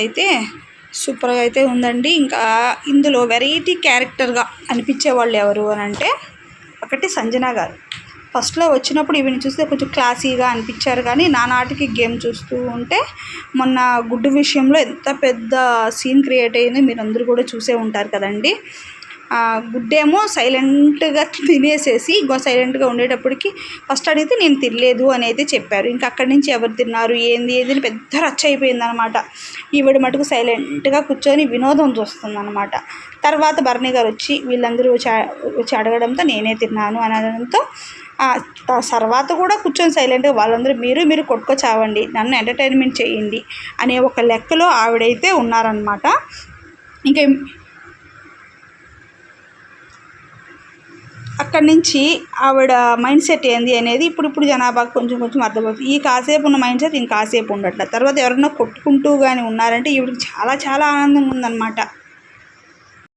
అయితే సూపర్గా అయితే ఉందండి. ఇంకా ఇందులో వెరైటీ క్యారెక్టర్గా అనిపించే వాళ్ళు ఎవరు అని అంటే ఒకటి సంజన గారు. ఫస్ట్లో వచ్చినప్పుడు ఈవిని చూస్తే కొంచెం క్లాసీగా అనిపించారు కానీ నానాటికి గేమ్ చూస్తూ ఉంటే మొన్న గుడ్డు విషయంలో ఎంత పెద్ద సీన్ క్రియేట్ అయింది మీరు అందరూ కూడా చూసే ఉంటారు కదండి. గుడ్డేమో సైలెంట్గా తినేసేసి ఇంకో సైలెంట్గా ఉండేటప్పటికి ఫస్ట్ అడిగితే నేను తినలేదు అని అయితే చెప్పారు. ఇంకా అక్కడి నుంచి ఎవరు తిన్నారు ఏంది ఏది అని పెద్ద రచ్చ అయిపోయింది అనమాట ఈవిడ మటుకు సైలెంట్గా కూర్చొని వినోదం చూస్తుంది అనమాట తర్వాత భరణి గారు వచ్చి వీళ్ళందరూ వచ్చి వచ్చి అడగడంతో నేనే తిన్నాను అని అనడంతో తర్వాత కూడా కూర్చొని సైలెంట్గా వాళ్ళందరూ మీరు మీరు కొట్టుకొచ్చావండి నన్ను ఎంటర్టైన్మెంట్ చేయండి అనే ఒక లెక్కలో ఆవిడైతే ఉన్నారనమాట ఇంకా అక్కడి నుంచి ఆవిడ మైండ్ సెట్ ఏంది అనేది ఇప్పుడు ఇప్పుడు జనాభాకు కొంచెం కొంచెం అర్థమవుతుంది. ఈ కాసేపు ఉన్న మైండ్ సెట్ ఇంకాసేపు ఉండట్ల తర్వాత ఎవరైనా కొట్టుకుంటూ కానీ ఉన్నారంటే ఈవిడికి చాలా చాలా ఆనందంగా ఉందన్నమాట.